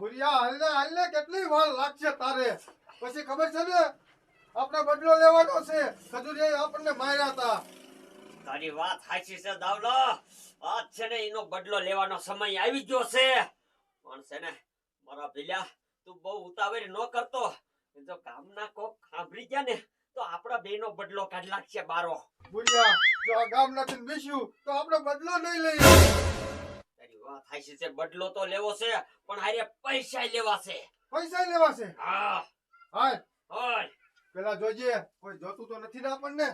ભૂરિયા હાલને હાલને કેટલી વાર લાગશે તારે? પછી ખબર છે ને આપણે બદલો લેવાનો છે. ખજૂરીએ આપણને માર્યા હતા. તારી વાત સાચી છે દાવલો. આજ છે ને એનો બદલો લેવાનો સમય આવી ગયો છે. પણ છે ને મારા ભીલ્યા તું બહુ ઉતાવળ ન કરતો. જો કામના કોક સાંભળી ગયા ને તો આપણા બેનો બદલો કાઢ લાગશે બારો. ભૂલ્યા. જો આ ગામ નથી બેસ્યું તો આપણે બદલો નહીં લઈએ. વાત સાચી છે બદલો તો લેવો છે પણ હારે પૈસા લેવા છે. પૈસા લેવા છે? હા. હાય. હાય. પેલા જોજે કોઈ જોતું તો નથી ને આપણને?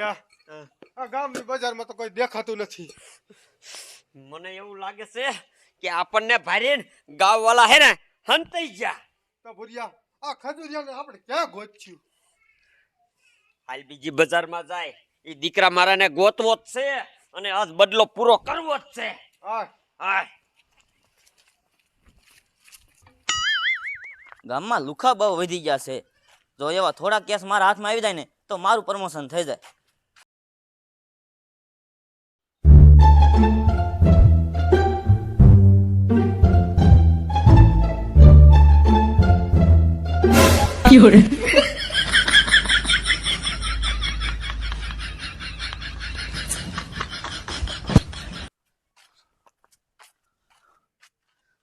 ભૂરિયા આ ગામની બજારમાં તો કોઈ દેખાતું નથી. મને એવું લાગે છે કે આપણને ભારીને ગાવ વાળા હે ને હંતાઈ ગયા. તો ભુરિયા આ ખજૂરિયાને આપણે ક્યાં ગોચ્યું હાલ બીજી બજારમાં જાય. એ દીકરા મારાને ગોતવો જ છે અને આજ બદલો પૂરો કરવો જ છે. ગામમાં લુખા બહુ વધી ગયા છે. જો એવા થોડા કેસ મારા હાથમાં આવી જાય ને તો મારું પ્રમોશન થઈ જાય.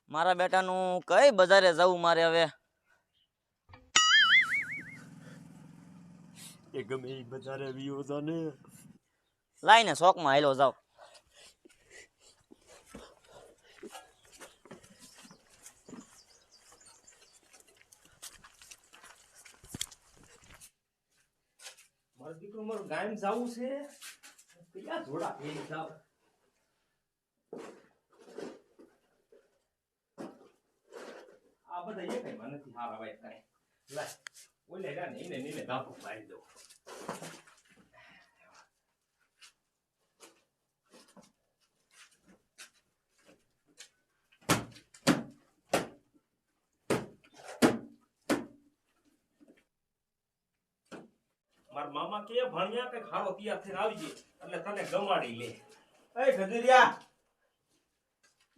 મારા બેટાનું કઈ બજારે જવું મારે હવે? એ ગમે એ બજારે વિયો જાને. લાઈને શોખમાં હાલો જાવ. મારો મારું ગાયમ જાવું છે? કયા જોડા એ જાવ? આ બધા એ કઈ મને નથી હારા ભાઈ કાંઈ લાય, ઓલે રા ને એને નીને ધાપો પાડી દો મારા મામા કે ભણ્યા કે ખારો તૈયાર થઈને આવજે એટલે તને ગમાડી લે. એ ખજુરિયા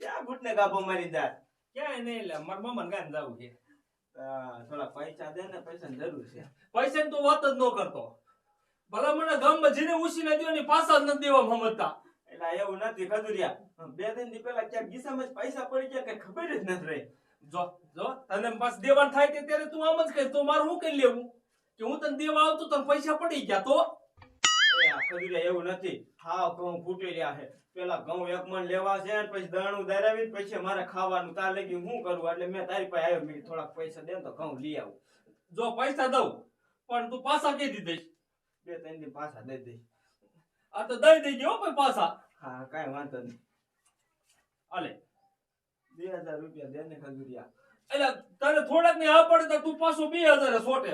ક્યાં ઘૂટને કાપો મારી દા ક્યાં એને એટલે મારા મામાને ગામ જવું છે. થોડા પૈસા દે ને પૈસા જરૂર છે. પૈસાની તો વાત જ ન કરતો. ભલા મને ગામમાં જેને દ્યો ને પાછા જ નથી દેવા મમતા એટલે એવું નથી ખજુરિયા બે ત્રણ દી પેલા ક્યાંક ગીસામાં પૈસા પડી ગયા કઈ ખબર જ નથી રહી. જો જો તને પાસ દેવાન થાય તે ત્યારે તું આમ જ કહે તો મારું શું કરી લેવું? કે હું તને દેવા આવતો તને પૈસા પડી ગયા તો? એવું નથી. હાવ ઘઉં ફૂટી રહ્યા છે. પેલા ઘઉં એક મણ લેવા છે પછી દાણું દરાવી પછી મારે ખાવાનું તાર લગી હું કરું? એટલે મેં તારી પાસે આવ્યો. મેં થોડાક પૈસા દે તો ઘઉં લઈ આવું. જો પૈસા દઉં પણ તું પાછા કહી દીધીશ બે ત્રણ દી પાછા દઈ દઈશ. આ તો દઈ દઈ ગયો ભાઈ પાછા. હા કાંઈ વાંધો નહીં. અલે બે હજાર રૂપિયા દે ને ખજુરિયા. એટલે તને થોડાક નહીં આ પડે તો તું પાછો બે હજાર સોટે.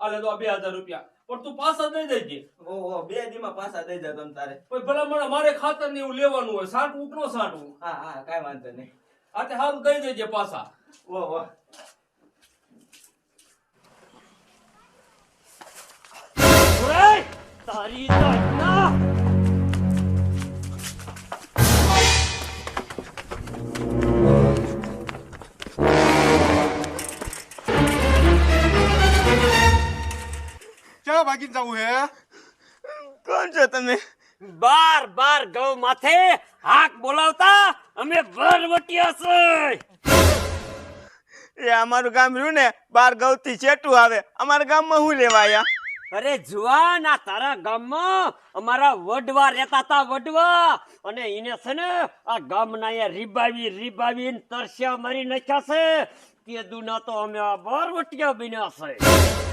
આલે તો બે હજાર રૂપિયા. પણ તું પાછા દઈ દેજે. ઓહો બે દીમાં પાછા દઈ જા તમ તારે. કોઈ ભલામણ મારે ખાતર ને એવું લેવાનું હોય સાટવું ઉકરો સાટું હા હા કાઈ વાંધો નહીં. આ તે કહી દઈ દેજે પાછા. ઓહો. ઓય! તારી ભાગીને જવું હે? કોણ છો તમે? બાર બાર ગૌ માથે હાક બોલાવતા અમે બરવટિયા છે. એ અમારું ગામ રહ્યું ને બાર ગૌથી ચેટું આવે. અમારા ગામમાં શું લેવા આયા? અરે જુવાન આ તારા ગામમાં અમારા વડવા રહેતા હતા વડવા. અને એને છે ને આ ગામના એ રીબાવી રીબાવી તરસ્યા મારી નાખ્યા છે. તે દુના તો અમે આ બરવટિયા બન્યા છે.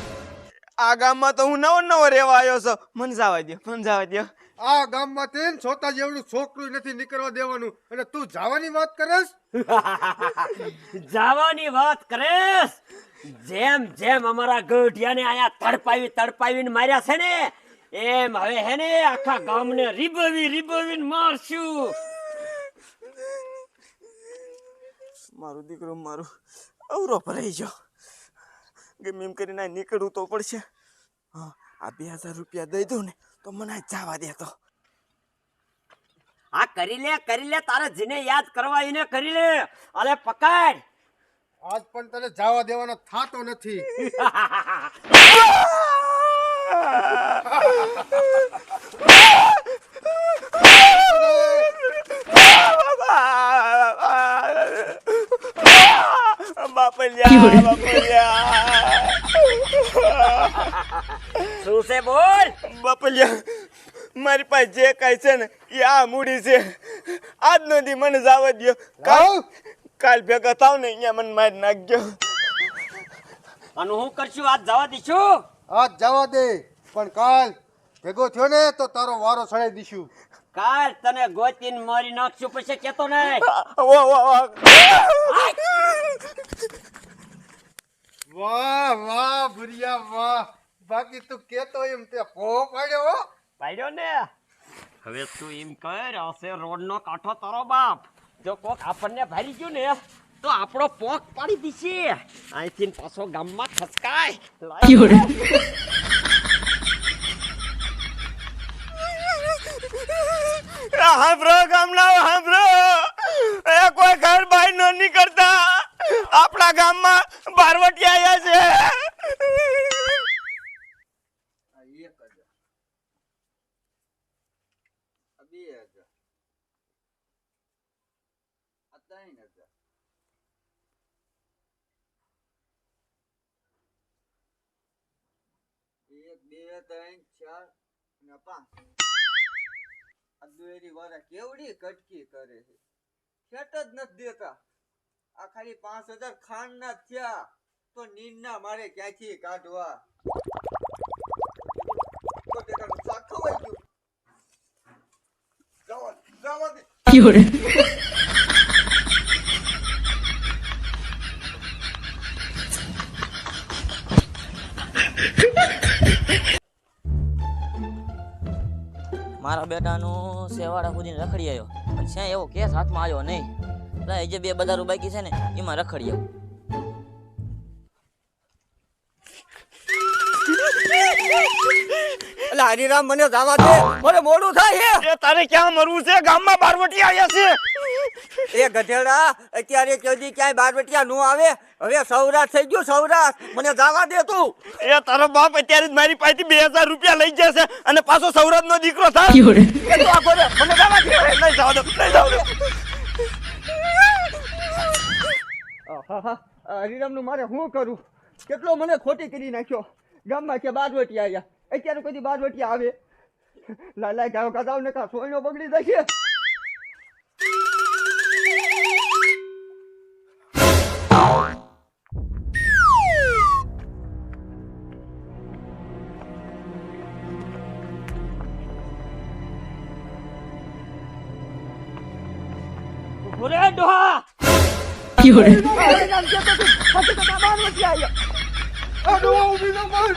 આ ગામમાં તો હું નવો નવો રહેવા આવ્યો છું. મને જવા દો મને જવા દો આ ગામમાં તે છોતા જેવડું છોકરું નથી નીકળવા દેવાનું. અને તું જવાની વાત કરેસ જવાની વાત કરેશ. જેમ જેમ અમારા ગઢિયાને આયા તડપાવી તડપાવીને માર્યા છે ને એમ હવે હે ને આખા ગામને રીબવી રીબવીને મારશું. મારું દીકરો મારું અવરો ભરાઈ ગયો. ગમે એમ કરીને આ નીકળવું તો પડશે. હા આ બે હજાર રૂપિયા દઈ દઉં ને તો મને જવા દે તો. હા કરી લે કરી લે તારે જેને યાદ કરવા એને કરી લે. અરે પકડ. આજ પણ તને જવા દેવાનો થાતો નથી. બાપલ્યા બાપલિયા શું છે બોલ. બપલિયા મારી પાસે જે કાંઈ છે ને એ આ મૂડી છે. આજ નથી મને જાવ દો કાલ કાલ ભેગા થાવ ને અહીંયા મને મારી નાખજો. અને હું કરશું? આજ જવા દઈશું આજ જવા દે પણ કાલ ભેગો થયો ને તો તારો વારો ચડાઈ દઈશું. કાલ તને ગોતીને મારી નાખશું પછી કેતો નહીં. ઓ ઓ ઓ વાહ વાહ ભુરિયા વાહ. બાકી તું કેતો એમ તે પો પાડ્યો હો. પાડ્યો ને? હવે તું એમ કર હશે રોડ નો કાંઠો તારો બાપ. જો કોક આપણને ભારી ગયું ને તો આપણો પોક પાડી દીશે. અહીંથી પાછો ગામમાં ખસકાય. હાંભળો ગામના હાંભળો એ કોઈ ઘર બહાર ન નીકળતા. આપણા ગામમાં બારવટી આવ્યા છે. એક બે ત્રણ ચાર ને પાંચ આ દુહેરી વાળા કેવડી કટકી કરે છે ખેટ જ નથી દેતા આ ખાલી પાંચ હજાર ખાંડ ના થયા તો નીંદના મારે ક્યાંથી કાઢવા મારા બેટાનું સેવાડા સુધી રખડી આવ્યો. પણ છે એવો કેસ હાથમાં આવ્યો નહીં. એટલે જે બે બજારો બાકી છે ને, એમાં રખડી આવ્યો એટલે હરિરામ મને જવા દે. મને મોડું થાય એ તારે ક્યાં મરવું છે? ગામમાં બારવટી આવ્યા છે. છે એ ગધેડા અત્યારે કદી ક્યાંય બારવટિયા નો આવે? હવે સૌરાષ્ટ્ર થઈ ગયું સૌરાષ્ટ્ર મને જવા દે તું. એ તારો બાપ અત્યારે મારી પાસેથી બે હજાર રૂપિયા લઈ જશે અને પાછો સૌરાષ્ટ્ર નો દીકરો થાય. એ તું આખો રે, મને જવા દે. નહીં જવા દો નહીં જવા દો. હરિરામનું મારે શું કરું? કેટલો મને ખોટી કરી નાખ્યો? ગામમાં કે બારવટી આવ્યા અત્યારે કોઈ બારવટી આવે લાલા ગાયો કદાવ ને કા સોયનો બગડી જશે ઊભો રે ડોહા આ ડોહા ઊભી ન કર.